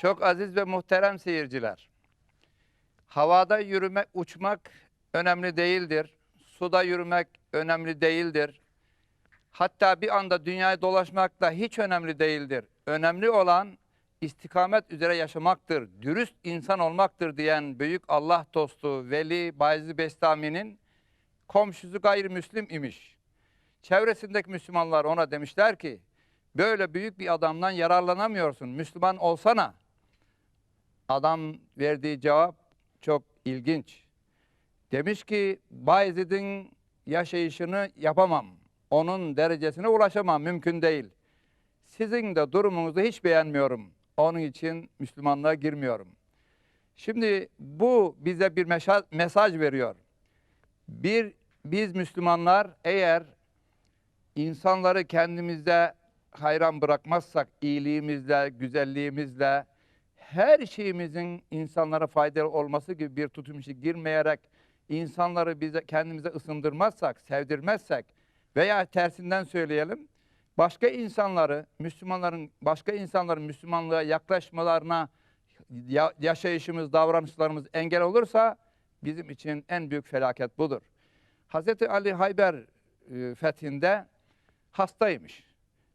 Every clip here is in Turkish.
Çok aziz ve muhterem seyirciler. Havada yürümek, uçmak önemli değildir. Suda yürümek önemli değildir. Hatta bir anda dünyayı dolaşmak da hiç önemli değildir. Önemli olan istikamet üzere yaşamaktır, dürüst insan olmaktır diyen büyük Allah dostu Veli Bayezid Bestami'nin komşusu gayrimüslim imiş. Çevresindeki Müslümanlar ona demişler ki, böyle büyük bir adamdan yararlanamıyorsun, Müslüman olsana. Adam verdiği cevap çok ilginç. Demiş ki, Bayezid'in yaşayışını yapamam, onun derecesine ulaşamam, mümkün değil. Sizin de durumunuzu hiç beğenmiyorum. Onun için Müslümanlığa girmiyorum. Şimdi bu bize bir mesaj veriyor. Bir, biz Müslümanlar eğer insanları kendimizde hayran bırakmazsak, iyiliğimizle, güzelliğimizle, her şeyimizin insanlara faydalı olması gibi bir tutum işi girmeyerek, insanları bize kendimize ısındırmazsak, sevdirmezsek veya tersinden söyleyelim, başka insanları, Müslümanların, başka insanların Müslümanlığa yaklaşmalarına ya- yaşayışımız, davranışlarımız engel olursa bizim için en büyük felaket budur. Hazreti Ali Hayber e, fethinde hastaymış.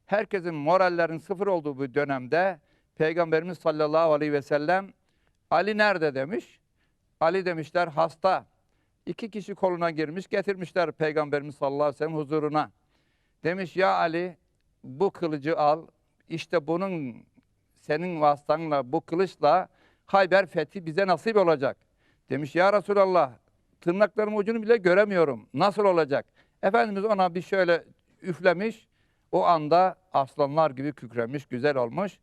Herkesin morallerin sıfır olduğu bu dönemde Peygamberimiz sallallahu aleyhi ve sellem Ali nerede demiş. Ali demişler hasta. İki kişi koluna girmiş getirmişler Peygamberimiz sallallahu aleyhi ve sellem huzuruna. Demiş ya Ali bu kılıcı al. İşte bunun senin vasıtanla bu kılıçla Hayber fethi bize nasip olacak. Demiş ya Resulallah tırnaklarımın ucunu bile göremiyorum. Nasıl olacak? Efendimiz ona bir şöyle üflemiş. O anda aslanlar gibi kükremiş, güzel olmuş.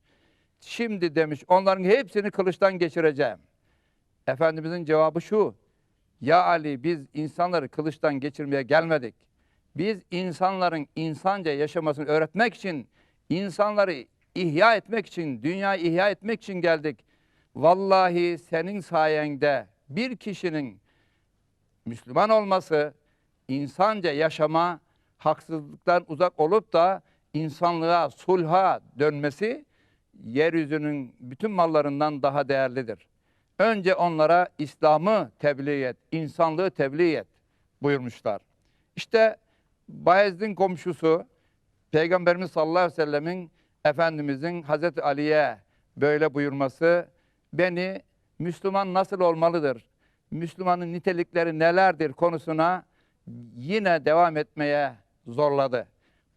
Şimdi demiş onların hepsini kılıçtan geçireceğim. Efendimizin cevabı şu. Ya Ali biz insanları kılıçtan geçirmeye gelmedik. Biz insanların insanca yaşamasını öğretmek için, insanları ihya etmek için, dünyayı ihya etmek için geldik. Vallahi senin sayende bir kişinin Müslüman olması, insanca yaşama, haksızlıktan uzak olup da insanlığa, sulha dönmesi yeryüzünün bütün mallarından daha değerlidir. Önce onlara İslam'ı tebliğ et, insanlığı tebliğ et buyurmuşlar. İşte Bayezid'in komşusu Peygamberimiz sallallahu aleyhi ve sellemin Efendimizin Hazreti Ali'ye böyle buyurması beni Müslüman nasıl olmalıdır? Müslümanın nitelikleri nelerdir konusuna yine devam etmeye zorladı.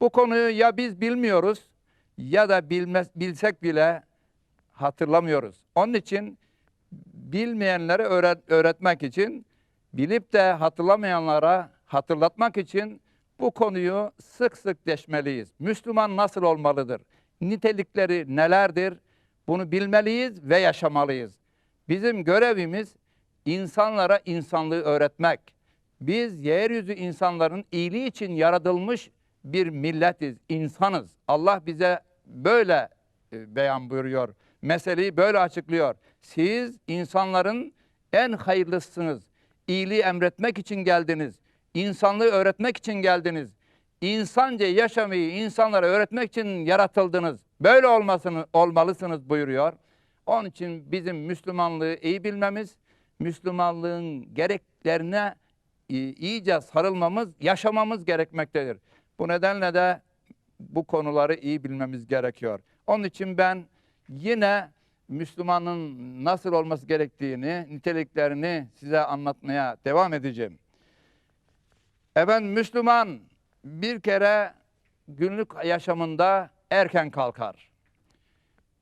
Bu konuyu ya biz bilmiyoruz ya da bilmez, bilsek bile hatırlamıyoruz. Onun için bilmeyenlere öğret, öğretmek için, bilip de hatırlamayanlara hatırlatmak için bu konuyu sık sık deşmeliyiz. Müslüman nasıl olmalıdır? Nitelikleri nelerdir? Bunu bilmeliyiz ve yaşamalıyız. Bizim görevimiz insanlara insanlığı öğretmek. Biz yeryüzü insanların iyiliği için yaratılmış bir milletiz, insanız. Allah bize böyle e, beyan buyuruyor. Meseleyi böyle açıklıyor. Siz insanların en hayırlısınız. İyiliği emretmek için geldiniz. İnsanlığı öğretmek için geldiniz. İnsanca yaşamayı insanlara öğretmek için yaratıldınız. Böyle olmasını olmalısınız buyuruyor. Onun için bizim Müslümanlığı iyi bilmemiz, Müslümanlığın gereklerine e, iyice sarılmamız, yaşamamız gerekmektedir. Bu nedenle de bu konuları iyi bilmemiz gerekiyor. Onun için ben yine Müslümanın nasıl olması gerektiğini, niteliklerini size anlatmaya devam edeceğim. Efendim Müslüman bir kere günlük yaşamında erken kalkar.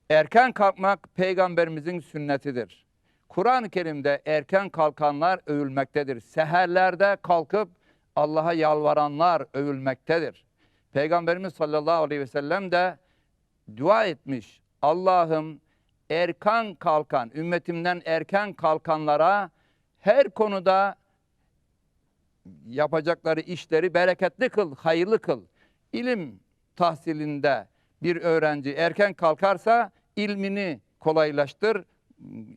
Erken kalkmak peygamberimizin sünnetidir. Kur'an-ı Kerim'de erken kalkanlar övülmektedir. Seherlerde kalkıp Allah'a yalvaranlar övülmektedir. Peygamberimiz sallallahu aleyhi ve sellem de dua etmiş. Allah'ım erken kalkan, ümmetimden erken kalkanlara her konuda yapacakları işleri bereketli kıl, hayırlı kıl. İlim tahsilinde bir öğrenci erken kalkarsa ilmini kolaylaştır,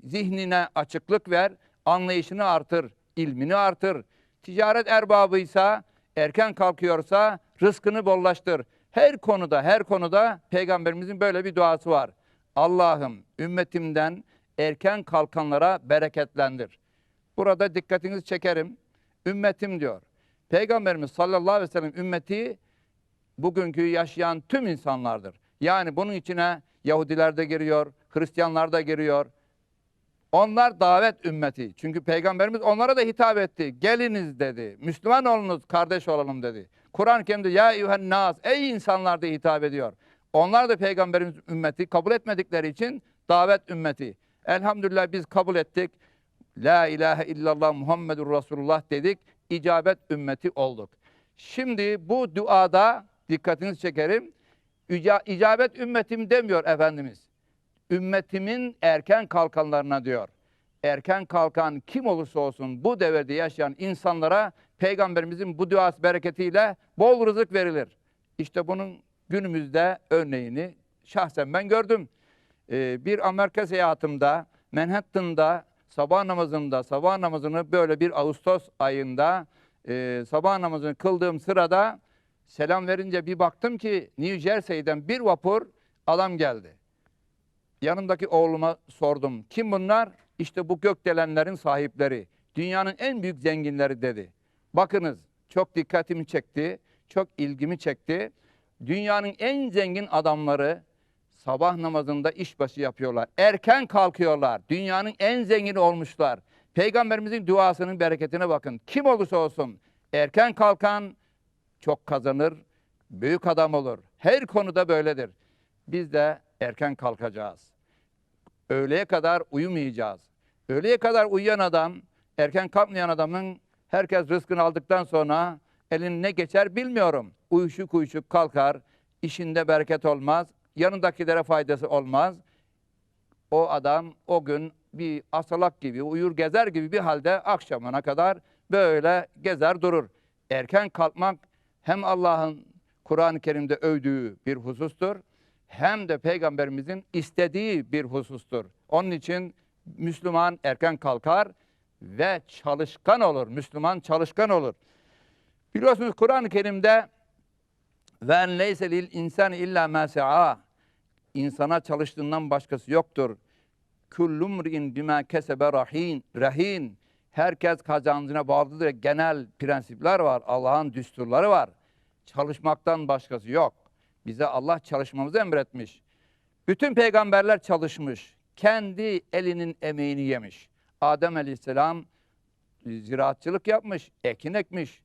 zihnine açıklık ver, anlayışını artır, ilmini artır. Ticaret erbabıysa, erken kalkıyorsa rızkını bollaştır. Her konuda, her konuda peygamberimizin böyle bir duası var. Allah'ım ümmetimden erken kalkanlara bereketlendir. Burada dikkatinizi çekerim. Ümmetim diyor. Peygamberimiz sallallahu aleyhi ve sellem ümmeti bugünkü yaşayan tüm insanlardır. Yani bunun içine Yahudiler de giriyor, Hristiyanlar da giriyor. Onlar davet ümmeti. Çünkü Peygamberimiz onlara da hitap etti. Geliniz dedi. Müslüman olunuz, kardeş olalım dedi. Kur'an-ı Kerim'de ya eyyühen nas, ey insanlar diye hitap ediyor. Onlar da Peygamberimiz ümmeti kabul etmedikleri için davet ümmeti. Elhamdülillah biz kabul ettik. La ilahe illallah Muhammedur Resulullah dedik. İcabet ümmeti olduk. Şimdi bu duada dikkatinizi çekerim. İca- İcabet ümmetim demiyor Efendimiz. Ümmetimin erken kalkanlarına diyor. Erken kalkan kim olursa olsun bu devirde yaşayan insanlara Peygamberimizin bu duası bereketiyle bol rızık verilir. İşte bunun günümüzde örneğini şahsen ben gördüm. Ee, bir Amerika seyahatimde Manhattan'da sabah namazında sabah namazını böyle bir Ağustos ayında e, sabah namazını kıldığım sırada selam verince bir baktım ki New Jersey'den bir vapur adam geldi. Yanımdaki oğluma sordum. Kim bunlar? İşte bu gökdelenlerin sahipleri. Dünyanın en büyük zenginleri dedi. Bakınız çok dikkatimi çekti. Çok ilgimi çekti. Dünyanın en zengin adamları sabah namazında işbaşı yapıyorlar. Erken kalkıyorlar. Dünyanın en zengini olmuşlar. Peygamberimizin duasının bereketine bakın. Kim olursa olsun erken kalkan çok kazanır, büyük adam olur. Her konuda böyledir. Biz de erken kalkacağız. Öğleye kadar uyumayacağız. Öğleye kadar uyuyan adam, erken kalkmayan adamın herkes rızkını aldıktan sonra elin ne geçer bilmiyorum. Uyuşuk uyuşuk kalkar, işinde bereket olmaz, yanındakilere faydası olmaz. O adam o gün bir asalak gibi, uyur gezer gibi bir halde akşamına kadar böyle gezer durur. Erken kalkmak hem Allah'ın Kur'an-ı Kerim'de övdüğü bir husustur hem de peygamberimizin istediği bir husustur. Onun için Müslüman erken kalkar ve çalışkan olur. Müslüman çalışkan olur. Biliyorsunuz Kur'an-ı Kerim'de ve leyse lil insani illa ma sa'a. İnsana çalıştığından başkası yoktur. Kullu mri'in bima kesebe rahin. Rehin. Herkes kazancına bağlıdır. Genel prensipler var. Allah'ın düsturları var. Çalışmaktan başkası yok. Bize Allah çalışmamızı emretmiş. Bütün peygamberler çalışmış. Kendi elinin emeğini yemiş. Adem Aleyhisselam ziraatçılık yapmış, ekin ekmiş.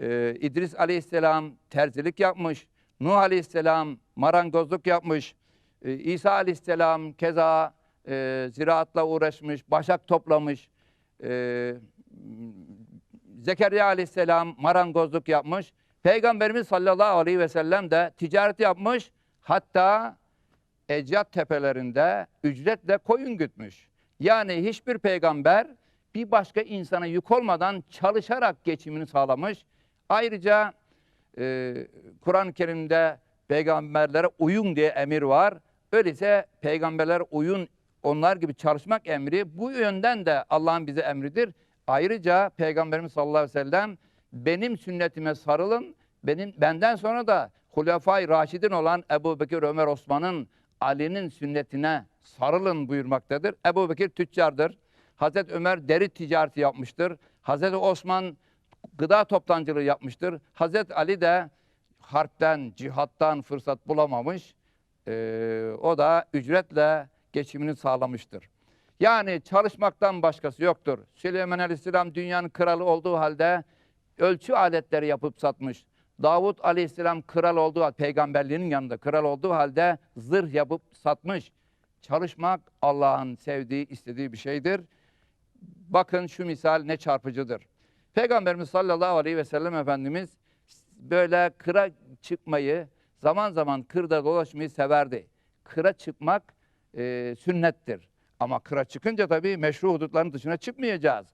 Ee, İdris Aleyhisselam terzilik yapmış. Nuh Aleyhisselam marangozluk yapmış. Ee, İsa Aleyhisselam keza e, ziraatla uğraşmış, başak toplamış. Ee, Zekeriya Aleyhisselam marangozluk yapmış. Peygamberimiz sallallahu aleyhi ve sellem de ticaret yapmış. Hatta Ecdat tepelerinde ücretle koyun gütmüş. Yani hiçbir peygamber bir başka insana yük olmadan çalışarak geçimini sağlamış. Ayrıca e, Kur'an-ı Kerim'de peygamberlere uyun diye emir var. Öyleyse peygamberler uyun, onlar gibi çalışmak emri bu yönden de Allah'ın bize emridir. Ayrıca Peygamberimiz sallallahu aleyhi ve sellem benim sünnetime sarılın, benim benden sonra da Hulefai Raşidin olan Ebu Bekir, Ömer, Osman'ın, Ali'nin sünnetine sarılın buyurmaktadır. Ebu Bekir tüccardır. Hazreti Ömer deri ticareti yapmıştır. Hazreti Osman gıda toptancılığı yapmıştır. Hazreti Ali de harpten, cihattan fırsat bulamamış. Ee, o da ücretle geçimini sağlamıştır. Yani çalışmaktan başkası yoktur. Süleyman Aleyhisselam dünyanın kralı olduğu halde ölçü aletleri yapıp satmış. Davut Aleyhisselam kral olduğu halde, peygamberliğinin yanında kral olduğu halde zırh yapıp satmış. Çalışmak Allah'ın sevdiği, istediği bir şeydir. Bakın şu misal ne çarpıcıdır. Peygamberimiz sallallahu aleyhi ve sellem Efendimiz böyle kıra çıkmayı, zaman zaman kırda dolaşmayı severdi. Kıra çıkmak e, sünnettir. Ama kıra çıkınca tabii meşru hudutların dışına çıkmayacağız.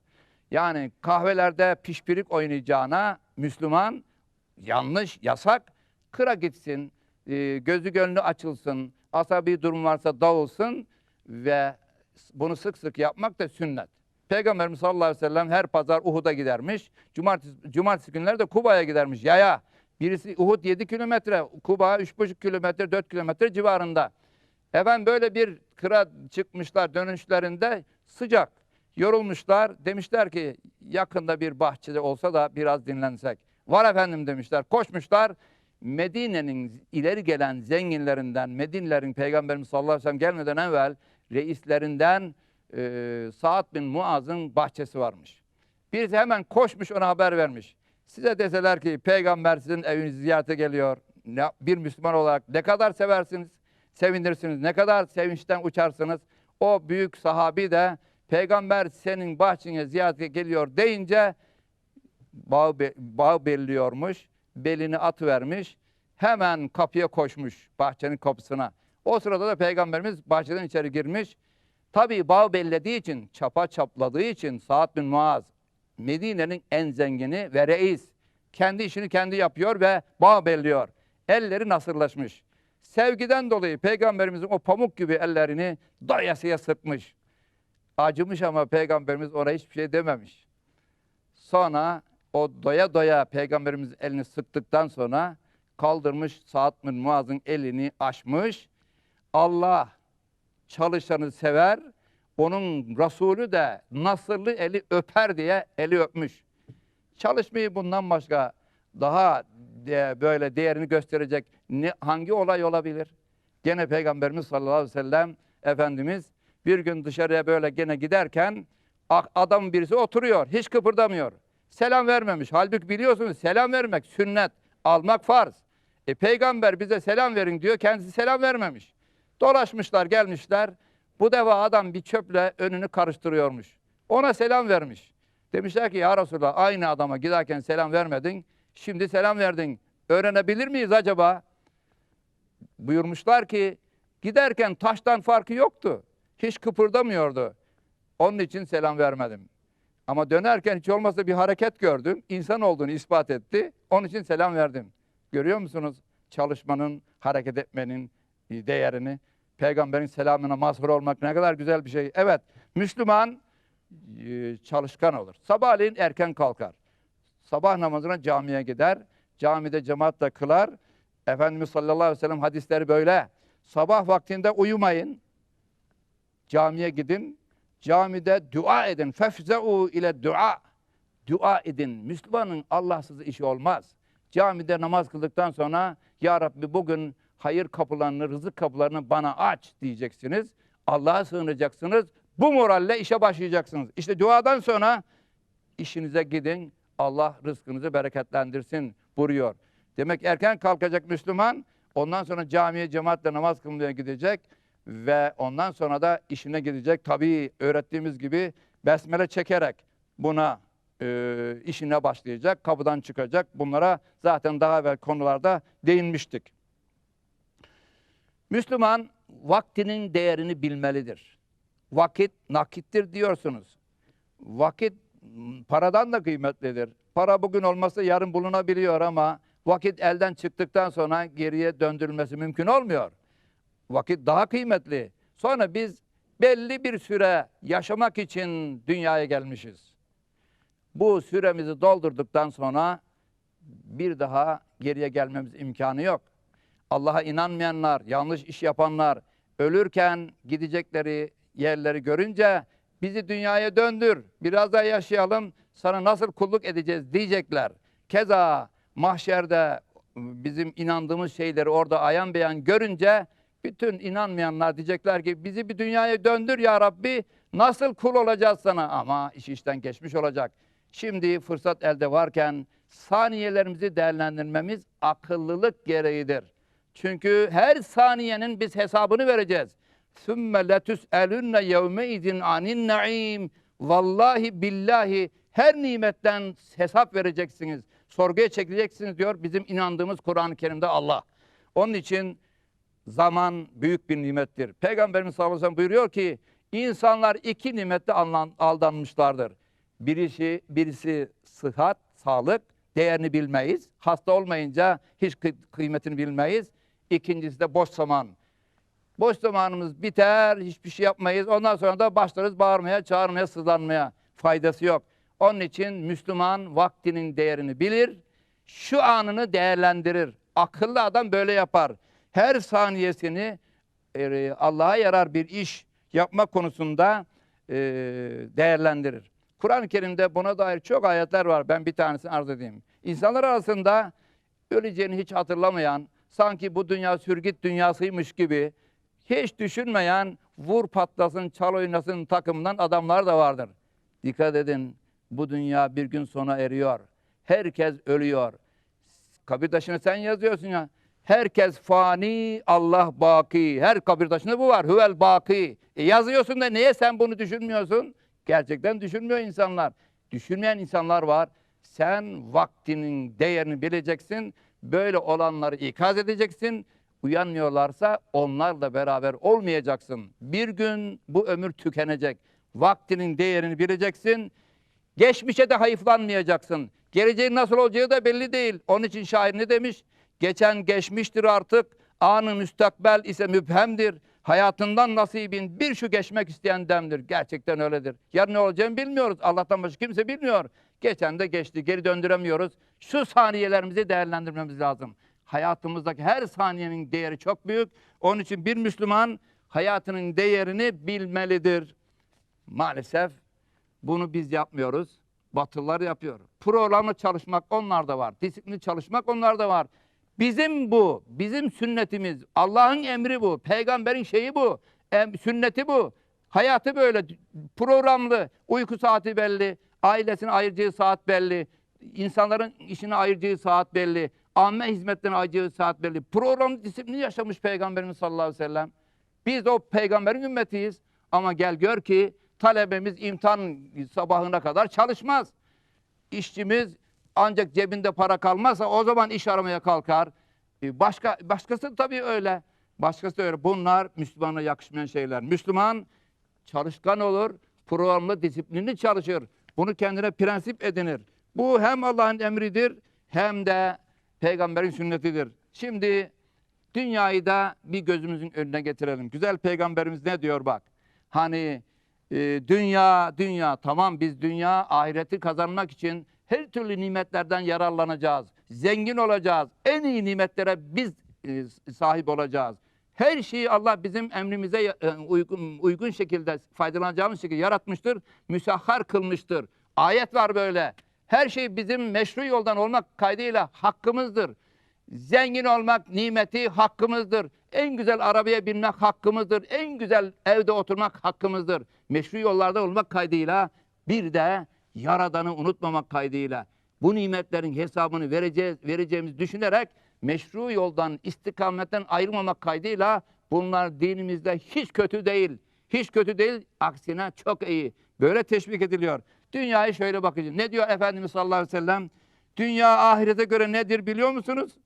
Yani kahvelerde pişpirik oynayacağına Müslüman yanlış, yasak. Kıra gitsin, e, gözü gönlü açılsın, asabi durum varsa dağılsın ve bunu sık sık yapmak da sünnet. Peygamberimiz sallallahu aleyhi ve sellem her pazar Uhud'a gidermiş. Cumartesi, cumartesi günleri de Kuba'ya gidermiş yaya. Birisi Uhud 7 kilometre, Kuba 3,5 kilometre, 4 kilometre civarında. Efendim böyle bir kıra çıkmışlar dönüşlerinde sıcak. Yorulmuşlar. Demişler ki yakında bir bahçede olsa da biraz dinlensek. Var efendim demişler. Koşmuşlar. Medine'nin ileri gelen zenginlerinden, Medinlerin Peygamberimiz sallallahu aleyhi ve sellem gelmeden evvel reislerinden e, Sa'd bin Muaz'ın bahçesi varmış. Birisi hemen koşmuş ona haber vermiş. Size deseler ki peygamber sizin evinizi ziyarete geliyor. Ne, bir Müslüman olarak ne kadar seversiniz, sevinirsiniz, ne kadar sevinçten uçarsınız. O büyük sahabi de peygamber senin bahçene ziyarete geliyor deyince bağ, bağ belliyormuş. Belini atıvermiş. Hemen kapıya koşmuş bahçenin kapısına. O sırada da peygamberimiz bahçeden içeri girmiş. Tabii bağ bellediği için, çapa çapladığı için Sa'd bin Muaz Medine'nin en zengini ve reis. Kendi işini kendi yapıyor ve bağ belliyor. Elleri nasırlaşmış. Sevgiden dolayı peygamberimizin o pamuk gibi ellerini doyasıya sıkmış. Acımış ama peygamberimiz ona hiçbir şey dememiş. Sonra o doya doya peygamberimiz elini sıktıktan sonra kaldırmış Sa'd bin Muaz'ın elini açmış. Allah çalışanı sever, onun Resulü de nasırlı eli öper diye eli öpmüş. Çalışmayı bundan başka daha böyle değerini gösterecek ne, hangi olay olabilir? Gene Peygamberimiz sallallahu aleyhi ve sellem Efendimiz bir gün dışarıya böyle gene giderken adam birisi oturuyor, hiç kıpırdamıyor. Selam vermemiş. Halbuki biliyorsunuz selam vermek sünnet, almak farz. E, peygamber bize selam verin diyor, kendisi selam vermemiş. Dolaşmışlar, gelmişler. Bu defa adam bir çöple önünü karıştırıyormuş. Ona selam vermiş. Demişler ki ya Resulallah aynı adama giderken selam vermedin. Şimdi selam verdin. Öğrenebilir miyiz acaba? Buyurmuşlar ki giderken taştan farkı yoktu. Hiç kıpırdamıyordu. Onun için selam vermedim. Ama dönerken hiç olmazsa bir hareket gördüm. İnsan olduğunu ispat etti. Onun için selam verdim. Görüyor musunuz? Çalışmanın, hareket etmenin değerini. Peygamberin selamına mazhar olmak ne kadar güzel bir şey. Evet, Müslüman e, çalışkan olur. Sabahleyin erken kalkar. Sabah namazına camiye gider. Camide cemaatle kılar. Efendimiz sallallahu aleyhi ve sellem hadisleri böyle. Sabah vaktinde uyumayın. Camiye gidin. Camide dua edin. Fefzeu ile dua. Dua edin. Müslümanın Allahsız işi olmaz. Camide namaz kıldıktan sonra Ya Rabbi bugün hayır kapılarını, rızık kapılarını bana aç diyeceksiniz. Allah'a sığınacaksınız. Bu moralle işe başlayacaksınız. İşte duadan sonra işinize gidin. Allah rızkınızı bereketlendirsin buyuruyor. Demek erken kalkacak Müslüman, ondan sonra camiye cemaatle namaz kılmaya gidecek ve ondan sonra da işine gidecek. Tabii öğrettiğimiz gibi besmele çekerek buna e, işine başlayacak, kapıdan çıkacak. Bunlara zaten daha evvel konularda değinmiştik. Müslüman vaktinin değerini bilmelidir. Vakit nakittir diyorsunuz. Vakit paradan da kıymetlidir. Para bugün olmasa yarın bulunabiliyor ama vakit elden çıktıktan sonra geriye döndürülmesi mümkün olmuyor. Vakit daha kıymetli. Sonra biz belli bir süre yaşamak için dünyaya gelmişiz. Bu süremizi doldurduktan sonra bir daha geriye gelmemiz imkanı yok. Allah'a inanmayanlar, yanlış iş yapanlar ölürken gidecekleri yerleri görünce bizi dünyaya döndür, biraz daha yaşayalım, sana nasıl kulluk edeceğiz diyecekler. Keza mahşerde bizim inandığımız şeyleri orada ayan beyan görünce bütün inanmayanlar diyecekler ki bizi bir dünyaya döndür ya Rabbi nasıl kul olacağız sana ama iş işten geçmiş olacak. Şimdi fırsat elde varken saniyelerimizi değerlendirmemiz akıllılık gereğidir. Çünkü her saniyenin biz hesabını vereceğiz. ثُمَّ لَتُسْأَلُنَّ يَوْمَئِذٍ عَنِ النَّعِيمِ Vallahi billahi her nimetten hesap vereceksiniz. Sorguya çekileceksiniz diyor bizim inandığımız Kur'an-ı Kerim'de Allah. Onun için zaman büyük bir nimettir. Peygamberimiz sallallahu aleyhi ve sellem buyuruyor ki insanlar iki nimette aldan- aldanmışlardır. Birisi, birisi sıhhat, sağlık, değerini bilmeyiz. Hasta olmayınca hiç kıy- kıymetini bilmeyiz. İkincisi de boş zaman. Boş zamanımız biter, hiçbir şey yapmayız. Ondan sonra da başlarız bağırmaya, çağırmaya, sızlanmaya. Faydası yok. Onun için Müslüman vaktinin değerini bilir, şu anını değerlendirir. Akıllı adam böyle yapar. Her saniyesini e, Allah'a yarar bir iş yapmak konusunda e, değerlendirir. Kur'an-ı Kerim'de buna dair çok ayetler var. Ben bir tanesini arz edeyim. İnsanlar arasında öleceğini hiç hatırlamayan, sanki bu dünya sürgüt dünyasıymış gibi hiç düşünmeyen vur patlasın, çal oynasın takımdan adamlar da vardır. Dikkat edin bu dünya bir gün sona eriyor. Herkes ölüyor. Kabirdaşını sen yazıyorsun ya. Herkes fani, Allah baki. Her kabirdaşında bu var. Huvel baki. E yazıyorsun da niye sen bunu düşünmüyorsun? Gerçekten düşünmüyor insanlar. Düşünmeyen insanlar var. Sen vaktinin değerini bileceksin. Böyle olanları ikaz edeceksin. Uyanmıyorlarsa onlarla beraber olmayacaksın. Bir gün bu ömür tükenecek. Vaktinin değerini bileceksin. Geçmişe de hayıflanmayacaksın. Geleceğin nasıl olacağı da belli değil. Onun için şair ne demiş? Geçen geçmiştir artık. Anı müstakbel ise müphemdir. Hayatından nasibin bir şu geçmek isteyen demdir. Gerçekten öyledir. Yarın ne olacağını bilmiyoruz. Allah'tan başka kimse bilmiyor. Geçen de geçti. Geri döndüremiyoruz. Şu saniyelerimizi değerlendirmemiz lazım. Hayatımızdaki her saniyenin değeri çok büyük. Onun için bir Müslüman hayatının değerini bilmelidir. Maalesef bunu biz yapmıyoruz. Batılılar yapıyor. Programlı çalışmak onlarda var. Disiplinli çalışmak onlarda var. Bizim bu, bizim sünnetimiz, Allah'ın emri bu, peygamberin şeyi bu, em, sünneti bu. Hayatı böyle programlı, uyku saati belli, ailesine ayıracağı saat belli, insanların işine ayıracağı saat belli, amme hizmetlerine ayıracağı saat belli. Programlı disiplini yaşamış Peygamberimiz sallallahu aleyhi ve sellem. Biz o peygamberin ümmetiyiz ama gel gör ki talebemiz imtihan sabahına kadar çalışmaz. İşçimiz ancak cebinde para kalmazsa o zaman iş aramaya kalkar. E, Başka başkası tabii öyle. Başkası öyle. Bunlar Müslümana yakışmayan şeyler. Müslüman çalışkan olur, programlı, disiplinli çalışır. Bunu kendine prensip edinir. Bu hem Allah'ın emridir hem de peygamberin sünnetidir. Şimdi dünyayı da bir gözümüzün önüne getirelim. Güzel peygamberimiz ne diyor bak. Hani e, dünya, dünya tamam biz dünya ahireti kazanmak için her türlü nimetlerden yararlanacağız. Zengin olacağız. En iyi nimetlere biz e, sahip olacağız. Her şeyi Allah bizim emrimize e, uygun, uygun şekilde faydalanacağımız şekilde yaratmıştır. Müsahhar kılmıştır. Ayet var böyle. Her şey bizim meşru yoldan olmak kaydıyla hakkımızdır. Zengin olmak nimeti hakkımızdır. En güzel arabaya binmek hakkımızdır. En güzel evde oturmak hakkımızdır. Meşru yollarda olmak kaydıyla bir de Yaradan'ı unutmamak kaydıyla bu nimetlerin hesabını vereceğiz, vereceğimizi düşünerek meşru yoldan, istikametten ayrılmamak kaydıyla bunlar dinimizde hiç kötü değil. Hiç kötü değil, aksine çok iyi. Böyle teşvik ediliyor. Dünyayı şöyle bakacağız. Ne diyor Efendimiz sallallahu aleyhi ve sellem? Dünya ahirete göre nedir biliyor musunuz?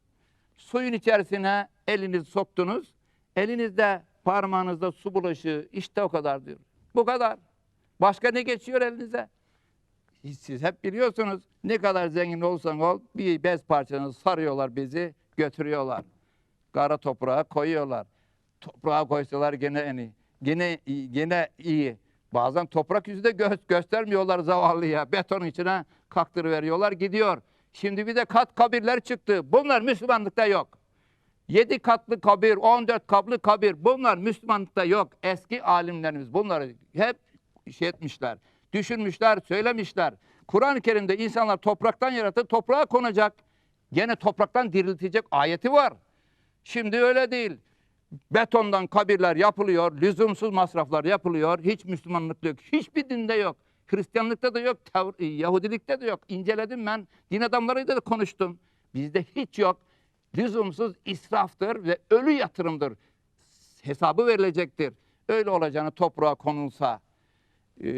Suyun içerisine elinizi soktunuz. Elinizde parmağınızda su bulaşığı işte o kadar diyor. Bu kadar. Başka ne geçiyor elinize? Siz hep biliyorsunuz ne kadar zengin olsan ol bir bez parçanı sarıyorlar bizi götürüyorlar. Kara toprağa koyuyorlar. Toprağa koysalar gene en iyi. Gene, gene iyi. Bazen toprak yüzü de gö- göstermiyorlar zavallıya. Beton içine kaktırıveriyorlar gidiyor. Şimdi bir de kat kabirler çıktı. Bunlar Müslümanlıkta yok. 7 katlı kabir, 14 katlı kabir bunlar Müslümanlıkta yok. Eski alimlerimiz bunları hep şey etmişler. Düşünmüşler, söylemişler. Kur'an-ı Kerim'de insanlar topraktan yaratır, toprağa konacak. Gene topraktan diriltecek ayeti var. Şimdi öyle değil. Betondan kabirler yapılıyor, lüzumsuz masraflar yapılıyor. Hiç Müslümanlıkta yok, hiçbir dinde yok. Hristiyanlıkta da yok, Tav- Yahudilikte de yok. İnceledim ben, din adamlarıyla da konuştum. Bizde hiç yok. Lüzumsuz israftır ve ölü yatırımdır. Hesabı verilecektir. Öyle olacağını toprağa konulsa, e,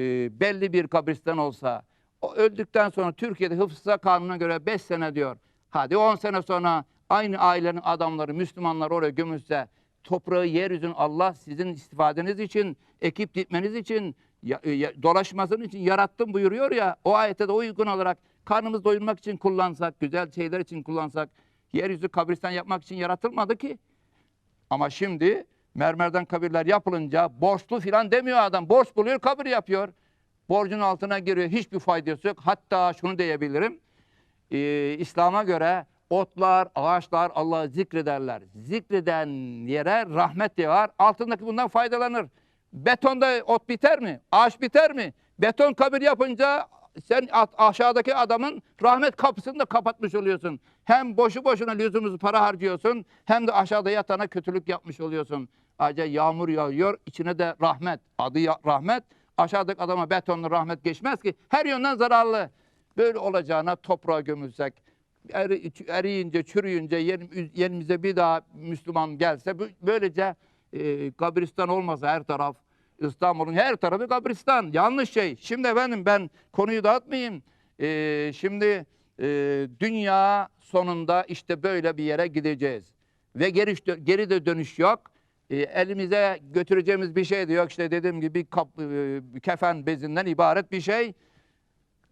belli bir kabristan olsa, o öldükten sonra Türkiye'de hıfzı kanuna göre 5 sene diyor. Hadi 10 sene sonra aynı ailenin adamları, Müslümanlar oraya gömülse, toprağı yeryüzünü Allah sizin istifadeniz için, ekip dikmeniz için, ya- ya- dolaşmasının için yarattım buyuruyor ya, o ayete de uygun olarak karnımız doyurmak için kullansak, güzel şeyler için kullansak, yeryüzü kabristan yapmak için yaratılmadı ki. Ama şimdi mermerden kabirler yapılınca borçlu filan demiyor adam. Borç buluyor kabir yapıyor. Borcun altına giriyor. Hiçbir faydası yok. Hatta şunu diyebilirim. Ee, İslam'a göre Otlar, ağaçlar Allah'ı zikrederler. Zikreden yere rahmet yağar. Altındaki bundan faydalanır. Betonda ot biter mi? Ağaç biter mi? Beton kabir yapınca sen aşağıdaki adamın rahmet kapısını da kapatmış oluyorsun. Hem boşu boşuna lüzumsuz para harcıyorsun hem de aşağıda yatana kötülük yapmış oluyorsun. Ayrıca yağmur yağıyor içine de rahmet. Adı rahmet. Aşağıdaki adama betonlu rahmet geçmez ki. Her yönden zararlı. Böyle olacağına toprağa gömülsek, eri, eriyince, çürüyünce yerim- yerimize bir daha Müslüman gelse, böylece e, kabristan olmasa her taraf, İstanbul'un her tarafı kabristan. Yanlış şey. Şimdi efendim ben konuyu dağıtmayayım. E, şimdi e, dünya sonunda işte böyle bir yere gideceğiz. Ve geri, geri de dönüş yok. E, elimize götüreceğimiz bir şey de yok. İşte dediğim gibi kap, e, kefen bezinden ibaret bir şey.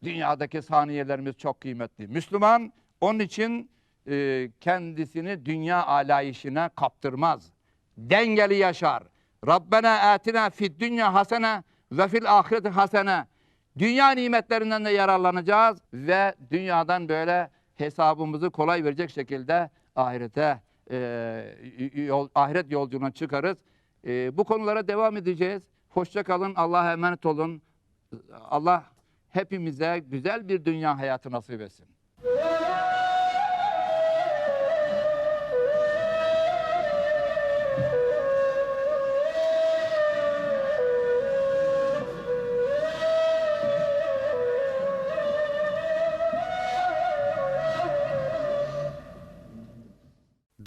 Dünyadaki saniyelerimiz çok kıymetli. Müslüman onun için e, kendisini dünya alayişine kaptırmaz. Dengeli yaşar. Rabbena atina fid dünya hasene ve fil ahireti hasene. Dünya nimetlerinden de yararlanacağız ve dünyadan böyle hesabımızı kolay verecek şekilde ahirete e, yol, ahiret yolculuğuna çıkarız. E, bu konulara devam edeceğiz. Hoşça kalın. Allah'a emanet olun. Allah hepimize güzel bir dünya hayatı nasip etsin.